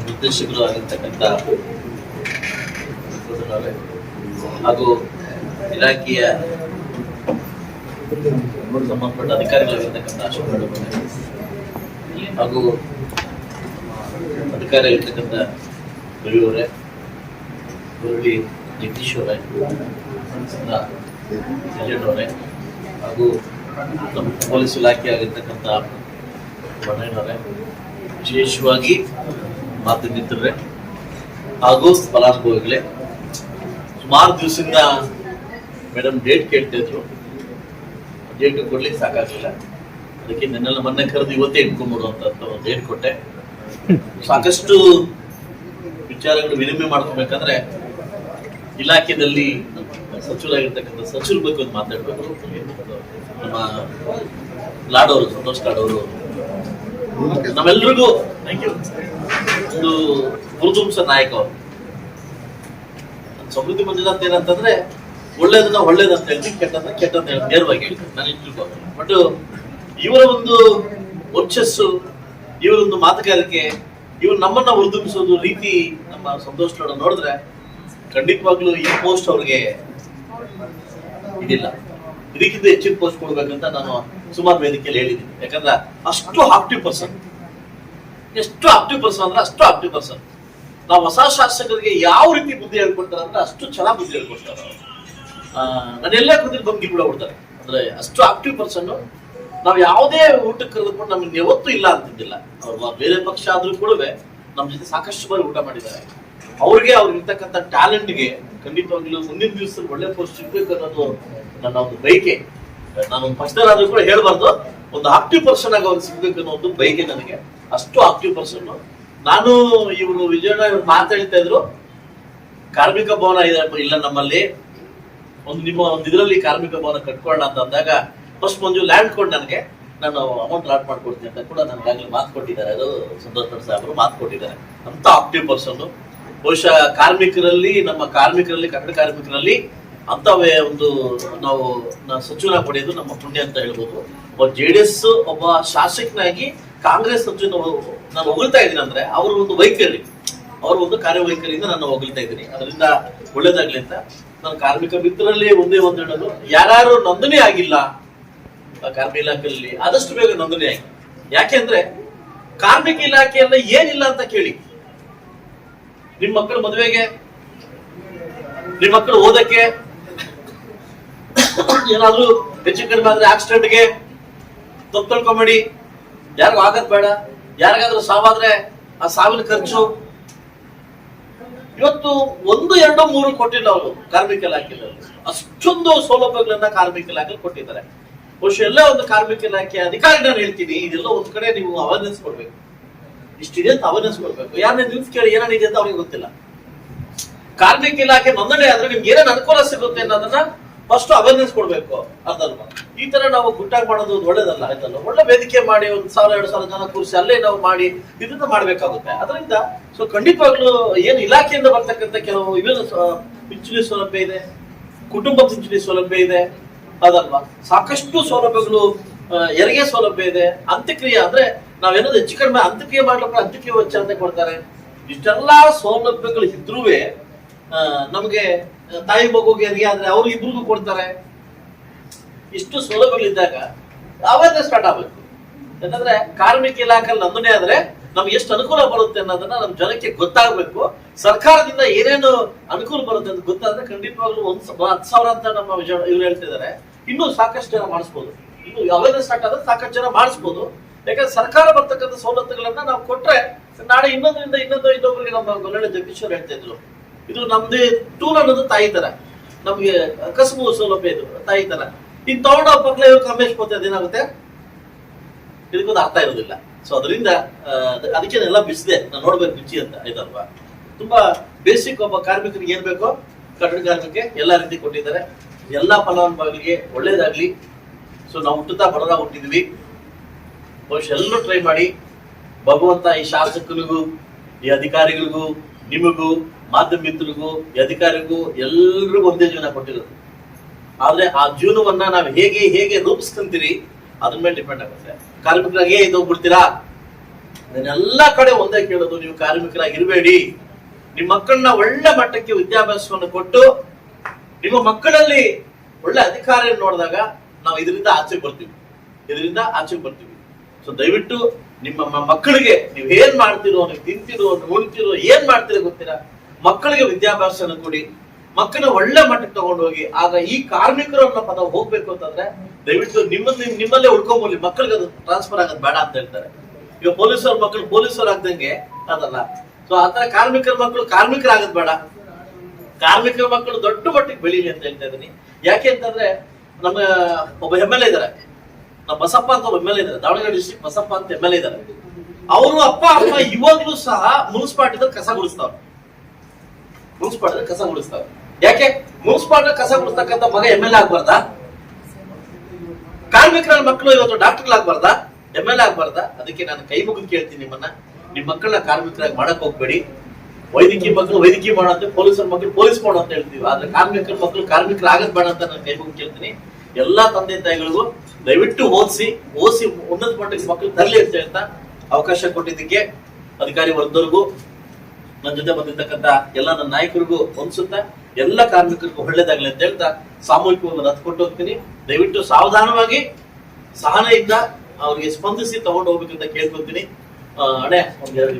ನಿರ್ದೇಶಕರು ಆಗಿರ್ತಕ್ಕಂಥ ಹಾಗೂ ಇಲಾಖೆಯ ಸಂಬಂಧಪಟ್ಟ ಅಧಿಕಾರಿಗಳಾಗಿರ್ತಕ್ಕಂಥ ಅಶೋಕ್ ಹಾಗೂ ಅಧಿಕಾರಿಯಾಗಿರ್ತಕ್ಕಂಥ ಇರ್ತಕ್ಕಂಥ ಅವರೇ ಮುರಳಿ ಜಗದೀಶ್ ಅವರೇ ಅವರೇ, ಹಾಗೂ ನಮ್ಮ ಪೊಲೀಸ್ ಇಲಾಖೆ ಆಗಿರ್ತಕ್ಕಂಥ ಬಣ್ಣಯ್ಯನವರೇ ವಿಶೇಷವಾಗಿ ಮಾಧ್ಯಮಿತರೇ ಹಾಗೂ ಫಲಾನುಭವಿಗಳೇ ಸುಮಾರು ದಿವಸದಿಂದ ಮೇಡಮ್ ಡೇಟ್ ಕೇಳ್ತಾ ಇದ್ರು. ಡೇಟ್ ಕೊಡ್ಲಿಕ್ಕೆ ಸಾಕಾಗಲಿಲ್ಲ. ಅದಕ್ಕೆ ನನ್ನೆಲ್ಲ ಮೊನ್ನೆ ಕರೆದು ಇವತ್ತೇ ಇಟ್ಕೊಂಡ್ಬಿಡು ಅಂತ ಒಂದು ಡೇಟ್ ಕೊಟ್ಟೆ. ಸಾಕಷ್ಟು ವಿಚಾರಗಳು ವಿನಿಮಯ ಮಾಡ್ಕೋಬೇಕಂದ್ರೆ ಇಲಾಖೆಯಲ್ಲಿ ಸಚಿವರಾಗಿರ್ತಕ್ಕಂಥ ಸಚಿವರ ಬಗ್ಗೆ ಒಂದು ಮಾತಾಡ್ಬೇಕು ನಮ್ಮ ಲಾಡೋರು ಸಂತೋಷ್ ಲಾಡೋರು ನಮ್ಮೆಲ್ರಿಗೂ ಒಂದು ಗುರುದುಂಸ ನಾಯಕ ಅವರು. ಸಮೃದ್ಧಿ ಅಂತ ಏನಂತಂದ್ರೆ ಒಳ್ಳೇದನ್ನ ಒಳ್ಳೇದಂತ ಹೇಳ್ತೀನಿ ಕೆಟ್ಟದನ್ನ ಕೆಟ್ಟದ ಹೇಳಿ ನೇರವಾಗಿ ಹೇಳ್ತೀನಿ ನಾನು ಬಟ್ ಇವರ ಒಂದು ವರ್ಚಸ್ಸು ಇವರೊಂದು ಮಾತುಗಾರಿಕೆ ಇವ್ರು ನಮ್ಮನ್ನ ಉರ್ದುಂಬಿಸೋದು ರೀತಿ ನಮ್ಮ ಸಂತೋಷ್ ನೋಡಿದ್ರೆ ಖಂಡಿತವಾಗ್ಲೂ ಈ ಪೋಸ್ಟ್ ಅವ್ರಿಗೆ ಇದಿಲ್ಲ. ಇದಕ್ಕಿಂತ ಹೆಚ್ಚಿನ ಪೋಸ್ಟ್ ಕೊಡ್ಬೇಕಂತ ನಾನು ಸುಮಾರು ವೇದಿಕೆಯಲ್ಲಿ ಹೇಳಿದ್ದೀನಿ. ಯಾಕಂದ್ರೆ ಅಷ್ಟು ಆಕ್ಟಿವ್ ಪರ್ಸನ್ ಎಷ್ಟು ಆಕ್ಟಿವ್ ಪರ್ಸನ್ ಅಂದ್ರೆ ಅಷ್ಟು ಆಕ್ಟಿವ್ ಪರ್ಸನ್ ನಾವು ಹೊಸ ಶಾಸಕರಿಗೆ ಯಾವ ರೀತಿ ಬುದ್ಧಿ ಹೇಳ್ಕೊಡ್ತಾರೆ ಅಂದ್ರೆ ಅಷ್ಟು ಚೆನ್ನಾಗಿ ಬುದ್ಧಿ ಹೇಳ್ಕೊಡ್ತಾರೆ ನಾನು ಎಲ್ಲ ಕುಂದಿದ್ದು ಬಂದು ಕೂಡ ಬಿಡ್ತಾರೆ ಅಂದ್ರೆ ಅಷ್ಟು ಆಕ್ಟಿವ್ ಪರ್ಸನ್ ನಾವು ಯಾವುದೇ ಊಟಕ್ಕೆ ಕರೆದುಕೊಂಡು ನಮ್ಗೆ ಯಾವತ್ತೂ ಇಲ್ಲ ಅಂತಿದ್ದಿಲ್ಲ. ಅವ್ರು ಬೇರೆ ಪಕ್ಷ ಆದ್ರೂ ಕೂಡ ನಮ್ಮ ಜೊತೆ ಸಾಕಷ್ಟು ಬಾರಿ ಊಟ ಮಾಡಿದ್ದಾರೆ. ಅವ್ರಿಗೆ ಅವ್ರಿಗೆ ಇರ್ತಕ್ಕಂಥ ಟ್ಯಾಲೆಂಟ್ಗೆ ಖಂಡಿತವಾಗ್ಲೂ ಮುಂದಿನ ದಿವಸದಲ್ಲಿ ಒಳ್ಳೆ ಪೋಸ್ಟ್ ಸಿಗ್ಬೇಕು ಅನ್ನೋದು ನನ್ನ ಒಂದು ಬಯಕೆ ನಾನು ಒಂದು ಪಕ್ಷದಲ್ಲಾದ್ರೂ ಕೂಡ ಹೇಳ್ಬಾರ್ದು. ಒಂದು ಆಕ್ಟಿವ್ ಪರ್ಸನ್ ಆಗಿ ಒಂದು ಸಿಗ್ಬೇಕು ಅನ್ನೋ ಒಂದು ಬಯಕೆ ನನಗೆ. ಅಷ್ಟು ಆಕ್ಟಿವ್ ಪರ್ಸನ್ ನಾನು ಇವರು ವಿಜಯಣ್ಣ ಇವ್ರು ಮಾತಾಡ್ತಾ ಇದ್ರು. ಕಾರ್ಮಿಕ ಭವನ ಇಲ್ಲ ನಮ್ಮಲ್ಲಿ. ಒಂದು ನಿಮ್ಮ ಒಂದು ಇದರಲ್ಲಿ ಕಾರ್ಮಿಕ ಭವನ ಕಟ್ಕೊಳ್ಳೋಣ ಅಂತ ಅಂದಾಗ ಫಸ್ಟ್ ಮಂಜು ಲ್ಯಾಂಡ್ ಕೊಡ್ ನನಗೆ. ನಾನು ಅಮೌಂಟ್ ಲಾಟ್ ಮಾಡ್ಕೊಡ್ತೀನಿ ಅಂತ ಕೂಡ ನನಗಾಗಲೇ ಮಾತು ಕೊಟ್ಟಿದ್ದಾರೆ. ಅದು ಪಟ್ ಸಾಹೇಬರು ಮಾತು ಕೊಟ್ಟಿದ್ದಾರೆ. ಅಂತ ಆಕ್ಟಿವ್ ಪರ್ಸನ್ ಬಹುಶಃ ಕಾರ್ಮಿಕರಲ್ಲಿ, ನಮ್ಮ ಕಾರ್ಮಿಕರಲ್ಲಿ, ಕನ್ನಡ ಕಾರ್ಮಿಕರಲ್ಲಿ ಅಂತವೇ ಒಂದು ನಾವು ಸಚಿವರ ಪಡೆಯೋದು ನಮ್ಮ ಪುಣ್ಯ ಅಂತ ಹೇಳ್ಬೋದು. ಒಬ್ಬ ಜೆ ಡಿ ಎಸ್ ಒಬ್ಬ ಶಾಸಕನಾಗಿ ಕಾಂಗ್ರೆಸ್ ಸಚಿವ ನಾನು ಹೊಗಳ್ತಾ ಇದ್ದೀನಿ ಅಂದ್ರೆ ಅವರು ಒಂದು ವೈಖರಿ. ಅವರು ಒಂದು ಕಾರ್ಯವೈಖರಿಯಿಂದ ನಾನು ಹೊಗಳ್ತಾ ಇದ್ದೀನಿ. ಅದರಿಂದ ಒಳ್ಳೇದಾಗ್ಲಿ ಅಂತ ನಾನು ಕಾರ್ಮಿಕ ಮಿತ್ರರಲ್ಲಿ ಒಂದೇ ಒಂದು ಹೇಳೋದು ಯಾರು ನೋಂದಣಿ ಆಗಿಲ್ಲ ಕಾರ್ಮಿಕ ಇಲಾಖೆಯಲ್ಲಿ ಆದಷ್ಟು ಬೇಗ ನೋಂದಣಿ ಆಗಿ. ಯಾಕೆಂದ್ರೆ ಕಾರ್ಮಿಕ ಇಲಾಖೆಯಲ್ಲ ಏನಿಲ್ಲ ಅಂತ ಕೇಳಿ. ನಿಮ್ ಮಕ್ಕಳು ಮದುವೆಗೆ, ನಿಮ್ ಮಕ್ಕಳು ಓದಕ್ಕೆ ಏನಾದ್ರೂ ಹೆಚ್ಚು ಕಡಿಮೆ ಆದ್ರೆ ಆಕ್ಸಿಡೆಂಟ್ಗೆ ತಪ್ಪು ಯಾರಿಗೂ ಆಗದ್ ಬೇಡ. ಯಾರಿಗಾದ್ರೂ ಸಾವಾದ್ರೆ ಆ ಸಾವಿನ ಖರ್ಚು. ಇವತ್ತು ಒಂದು, ಎರಡು, ಮೂರು ಕೊಟ್ಟಿಲ್ಲ ಅವರು ಕಾರ್ಮಿಕ ಇಲಾಖೆಯಲ್ಲಿ. ಅಷ್ಟೊಂದು ಸೌಲಭ್ಯಗಳನ್ನ ಕಾರ್ಮಿಕ ಇಲಾಖೆ ಕೊಟ್ಟಿದ್ದಾರೆ. ಬಹುಶಃ ಎಲ್ಲ ಒಂದು ಕಾರ್ಮಿಕ ಇಲಾಖೆ ಅಧಿಕಾರಿ ನಾನು ಹೇಳ್ತೀನಿ, ಇದೆಲ್ಲ ಒಂದ್ ಕಡೆ ನೀವು ಅವೇರ್ನೆಸ್ ಕೊಡ್ಬೇಕು. ಇಷ್ಟಿದೆ ಅಂತ ಅವೇರ್ನೆಸ್ ಕೊಡ್ಬೇಕು. ಯಾರನ್ನ ನ್ಯೂಸ್ ಕೇಳಿ ಏನಾಗಿದೆ ಅಂತ ಅವ್ರಿಗೆ ಗೊತ್ತಿಲ್ಲ. ಕಾರ್ಮಿಕ ಇಲಾಖೆ ನೋಂದಣಿ ಆದ್ರೆ ನಿಮ್ಗೆ ಏನೇನು ಅನುಕೂಲ ಸಿಗುತ್ತೆ ಅನ್ನೋದನ್ನ ಫಸ್ಟ್ ಅವೇರ್ನೆಸ್ ಕೊಡ್ಬೇಕು ಅದಲ್ವಾ ಈ ತರ ನಾವು ಗುಟ್ಟಾಗಿ ಮಾಡೋದು ಒಳ್ಳೇದಲ್ಲ ಆಯ್ತಲ್ಲ ಒಳ್ಳೆ ವೇದಿಕೆ ಮಾಡಿ, ಒಂದ್ ಸಾವಿರ, ಎರಡು ಸಾವಿರ ಜನ ಕೂರಿಸಿ ಅಲ್ಲೇ ನಾವು ಮಾಡಿ, ಇದನ್ನ ಮಾಡ್ಬೇಕಾಗುತ್ತೆ. ಅದರಿಂದ ಸೊ ಖಂಡಿತವಾಗ್ಲೂ ಏನು ಇಲಾಖೆಯಿಂದ ಬರ್ತಕ್ಕಂಥ ಕೆಲವು ಇವೆಲ್ಲ ಪಿಂಚಣಿ ಸೌಲಭ್ಯ ಇದೆ ಕುಟುಂಬ ಪಿಂಚಣಿ ಸೌಲಭ್ಯ ಇದೆ, ಅದಲ್ವಾ? ಸಾಕಷ್ಟು ಸೌಲಭ್ಯಗಳು ಹೆರಿಗೆ ಸೌಲಭ್ಯ ಇದೆ. ಅಂತ್ಯಕ್ರಿಯೆ ಅಂದ್ರೆ ನಾವೇನಾದ್ರು ಹೆಚ್ಚು ಕಡಿಮೆ ಅಂತ್ಯಕ್ರಿಯೆ ಮಾಡ್ಲಿಕ್ಕೆ ಅಂತ್ಯಕ್ರಿಯೆ ವೆಚ್ಚ ಅಂತ ಕೊಡ್ತಾರೆ. ಇಷ್ಟೆಲ್ಲಾ ಸೌಲಭ್ಯಗಳು ಇದ್ರೂ ನಮಗೆ ತಾಯಿ ಮಗುಗೆ ಆದ್ರೆ ಅವ್ರು ಇಬ್ರಿಗೂ ಕೊಡ್ತಾರೆ. ಇಷ್ಟು ಸೌಲಭ್ಯಗಳಿದ್ದಾಗ ಅವೇರ್ನೆಸ್ ಸ್ಟಾರ್ಟ್ ಆಗ್ಬೇಕು. ಯಾಕಂದ್ರೆ ಕಾರ್ಮಿಕ ಇಲಾಖೆ ನಮ್ಮನೆ ಆದ್ರೆ ನಮ್ಗೆ ಎಷ್ಟು ಅನುಕೂಲ ಬರುತ್ತೆ ಅನ್ನೋದನ್ನ ನಮ್ ಜನಕ್ಕೆ ಗೊತ್ತಾಗ್ಬೇಕು. ಸರ್ಕಾರದಿಂದ ಏನೇನು ಅನುಕೂಲ ಬರುತ್ತೆ ಅಂತ ಗೊತ್ತಾದ್ರೆ ಖಂಡಿತವಾಗ್ಲೂ ಒಂದ್ ಹತ್ತು ಸಾವಿರ ಅಂತ ನಮ್ಮ ಇವ್ರು ಹೇಳ್ತಿದ್ದಾರೆ. ಇನ್ನೂ ಸಾಕಷ್ಟು ಜನ ಮಾಡಿಸ್ಬೋದು. ಇನ್ನು ಅವೇರ್ನೆಸ್ ಸ್ಟಾರ್ಟ್ ಆದ್ರೆ ಸಾಕಷ್ಟು ಜನ ಮಾಡಿಸ್ಬೋದು. ಯಾಕಂದ್ರೆ ಸರ್ಕಾರ ಬರ್ತಕ್ಕಂಥ ಸವಲತ್ತುಗಳನ್ನ ನಾವು ಕೊಟ್ರೆ ನಾಳೆ ಇನ್ನೊಂದರಿಂದ ಇನ್ನೊಂದು ಇನ್ನೊಬ್ಬರಿಗೆ ನಮ್ಮ ಗೊಲ್ಲಳ್ಳಿ ಜಗದೀಶ್ವರ್ ಹೇಳ್ತಾ ಇದ್ರು. ಇದು ನಮ್ದೇ ಟೂಲ್ ಅನ್ನೋದು ತಾಯಿ ತರ. ನಮ್ಗೆ ಕಸಬು ಸೌಲಭ್ಯ ಇದು, ತಾಯಿ ತರ. ಇನ್ ತಗೊಂಡ ಪಕ್ಕಲೆ ಇವ್ರು ಕಮ್ಮೇಶ್ ಪೋತೆ ಏನಾಗುತ್ತೆ ಇದಕ್ಕೊಂದು ಅರ್ಥ ಇರೋದಿಲ್ಲ. ಸೊ ಅದರಿಂದ ಅದಕ್ಕೆ ಎಲ್ಲ ಬಿಸಿದೆ. ನಾನು ನೋಡ್ಬೇಕು ರುಚಿ ಅಂತ ಇದಲ್ವಾ ತುಂಬಾ ಬೇಸಿಕ್ ಒಬ್ಬ ಕಾರ್ಮಿಕರಿಗೆ ಏನ್ ಬೇಕೋ, ಕಟ್ಟಡ ಕಾರ್ಮಿಕರಿಗೆ ಎಲ್ಲಾ ರೀತಿ ಕೊಟ್ಟಿದ್ದಾರೆ. ಎಲ್ಲಾ ಫಲಾನುಭವಿಗಳಿಗೆ ಒಳ್ಳೇದಾಗ್ಲಿ. ಸೊ ನಾವು ಹುಟ್ಟುತ್ತಾ ಬಡವರ ಹುಟ್ಟಿದ್ವಿ. ಬಹುಶಃ ಎಲ್ಲರೂ ಟ್ರೈ ಮಾಡಿ. ಭಗವಂತ ಈ ಶಾಸಕರಿಗೂ, ಈ ಅಧಿಕಾರಿಗಳಿಗೂ, ನಿಮಗೂ ಮಾಧ್ಯಮ ಮಿತ್ರರಿಗೂ ಅಧಿಕಾರಿಗೂ ಎಲ್ರಿಗೂ ಒಂದೇ ಜೀವನ ಕೊಟ್ಟಿರೋದು. ಆದ್ರೆ ಆ ಜೀವನವನ್ನ ನಾವು ಹೇಗೆ ಹೇಗೆ ರೂಪಿಸ್ಕೊಂತೀರಿ, ಅದ್ರ ಮೇಲೆ ಡಿಪೆಂಡ್ ಆಗುತ್ತೆ. ಕಾರ್ಮಿಕರಾಗಿ ಇದು ಹೋಗ್ಬಿಡ್ತೀರಾ ಅದನ್ನೆಲ್ಲಾ ಕಡೆ ಒಂದೇ ಕೇಳೋದು, ನೀವು ಕಾರ್ಮಿಕರಾಗಿ ಇರಬೇಡಿ ನಿಮ್ಮ ಮಕ್ಕಳನ್ನ ಒಳ್ಳೆ ಮಟ್ಟಕ್ಕೆ ವಿದ್ಯಾಭ್ಯಾಸವನ್ನು ಕೊಟ್ಟು, ನಿಮ್ಮ ಮಕ್ಕಳಲ್ಲಿ ಒಳ್ಳೆ ಅಧಿಕಾರ ನೋಡಿದಾಗ ನಾವು ಇದರಿಂದ ಆಚೆ ಬರ್ತೀವಿ. ಇದರಿಂದ ಆಚೆ ಬರ್ತೀವಿ. ಸೊ ದಯವಿಟ್ಟು ನಿಮ್ಮ ಮಕ್ಕಳಿಗೆ ನೀವು ಏನ್ ಮಾಡ್ತಿರೋ, ನೀವು ತಿಂತಿರೋ ಉಣ್ತಿರೋ ಏನ್ ಮಾಡ್ತಿರೋ ಗೊತ್ತಿಲ್ಲ. ಮಕ್ಕಳಿಗೆ ವಿದ್ಯಾಭ್ಯಾಸನ ಕೊಡಿ ಮಕ್ಕಳ ಒಳ್ಳೆ ಮಟ್ಟಕ್ಕೆ ತಗೊಂಡು ಹೋಗಿ ಆಗ ಈ ಕಾರ್ಮಿಕರು ಅನ್ನೋ ಪದ ಹೋಗ್ಬೇಕು ಅಂತಂದ್ರೆ ದಯವಿಟ್ಟು ನಿಮ್ಮಲ್ಲಿ, ನಿಮ್ಮಲ್ಲೇ ಉಳ್ಕೊಂಬೋಲಿ ಮಕ್ಕಳಿಗೆ ಅದು ಟ್ರಾನ್ಸ್ಫರ್ ಆಗೋದು ಬೇಡ ಅಂತ ಹೇಳ್ತಾರೆ. ಈಗ ಪೊಲೀಸರ ಮಕ್ಕಳು ಪೊಲೀಸರು ಆಗ್ದಂಗೆ ಅದಲ್ಲ. ಸೊ ಆತರ ಕಾರ್ಮಿಕರ ಮಕ್ಕಳು ಕಾರ್ಮಿಕರಾಗದ್ ಬೇಡ. ಕಾರ್ಮಿಕರ ಮಕ್ಕಳು ದೊಡ್ಡ ಮಟ್ಟಿಗೆ ಬೆಳೀಲಿ ಅಂತ ಹೇಳ್ತಾ ಇದ್ದೀನಿ. ಯಾಕೆ ಅಂತಂದ್ರೆ ನಮ್ಮ ಒಬ್ಬ ಎಂ ಎಲ್ ಎ ಇದಾರೆ. ನಮ್ಮ ಬಸಪ್ಪ ಅಂತ ಒಬ್ಬ ಎಂ ಎಲ್ ಎ ಇದಾರೆ. ದಾವಣಗೆರೆ ಡಿಸ್ಟ್ರಿಕ್ಟ್ ಬಸಪ್ಪ ಅಂತ ಎಂ ಎಲ್ ಎ ಇದಾರೆ. ಅವರು ಅಪ್ಪ, ಅಮ್ಮ ಇವಾಗ್ಲೂ ಸಹ ಮುನ್ಸಿಪಾಲ್ಟಿದಲ್ಲಿ ಕಸ ಗುಡಿಸ್ತಾವ್ರೆ. ಮುನ್ಸಿಪಾಲ್ಟಿ ಕಸ ಗುಡಿಸ್ತಾರೆ ಯಾಕೆ? ಮುನ್ಸಿಪಾಲ್ಟಿ ಕಸ ಗುಡಿಸ್ತಕ್ಕಂಥ ಮಗ ಎಂ ಎಲ್ ಎ ಆಗ್ಬಾರ್ದಾ? ಕಾರ್ಮಿಕರ ಮಕ್ಕಳು ಇವತ್ತು ಡಾಕ್ಟರ್ ಡಾಕ್ಟರ್ಗಳಾಗ್ಬಾರ್ದಾ? ಎಂ ಎಲ್ ಎ ಆಗ್ಬಾರ್ದಾ? ಅದಕ್ಕೆ ನಾನು ಕೈ ಮುಗಿದು ಕೇಳ್ತೀನಿ ನಿಮ್ಮನ್ನ. ನಿಮ್ ಮಕ್ಕಳನ್ನ ಕಾರ್ಮಿಕರಾಗಿ ಮಾಡಕ್ ಹೋಗ್ಬೇಡಿ. ವೈದ್ಯಕೀಯ ಮಕ್ಕಳು ವೈದ್ಯಕೀಯ ಮಾಡಂತೆ ಪೊಲೀಸರ ಮಕ್ಕಳು ಪೊಲೀಸ್ ಮಾಡು ಅಂತ ಹೇಳ್ತೀವಿ. ಆದ್ರೆ ಕಾರ್ಮಿಕರ ಮಕ್ಕಳು ಕಾರ್ಮಿಕರ ಆಗದ್ ಬೇಡ ಅಂತ ನಾನು ಕೈ ಮುಗಿದು ಕೇಳ್ತೀನಿ. ಎಲ್ಲಾ ತಂದೆ ತಾಯಿಗಳಿಗೂ ದಯವಿಟ್ಟು ಓದಿಸಿ ಓದಿಸಿ ಉನ್ನತ ಮಟ್ಟಕ್ಕೆ ಮಕ್ಕಳು ತರಲಿ ಅಂತ ಹೇಳ್ತಾ ಅವಕಾಶ ಕೊಟ್ಟಿದ್ದಕ್ಕೆ ಅಧಿಕಾರಿ ವರ್ಗದವ್ರಿಗೂ ನನ್ನ ಜೊತೆ ಬಂದಿರ್ತಕ್ಕಂತ ಎಲ್ಲ ನನ್ನ ನಾಯಕರಿಗೂ ಹೊಂದಿಸುತ್ತ, ಎಲ್ಲ ಕಾರ್ಮಿಕರಿಗೂ ಒಳ್ಳೇದಾಗಲಿ ಅಂತ ಹೇಳ್ತಾ ಸಾಮೂಹಿಕವನ್ನು ಕೊಟ್ಟು ಹೋಗ್ತೀನಿ. ದಯವಿಟ್ಟು ಸಾವಧಾನವಾಗಿ ಸಹನೆಯಿಂದ ಅವ್ರಿಗೆ ಸ್ಪಂದಿಸಿ ತಗೊಂಡು ಹೋಗ್ಬೇಕಂತ ಕೇಳ್ಕೊತೀನಿ. ಅಣೆ ಒಂದ್ ಎರಡು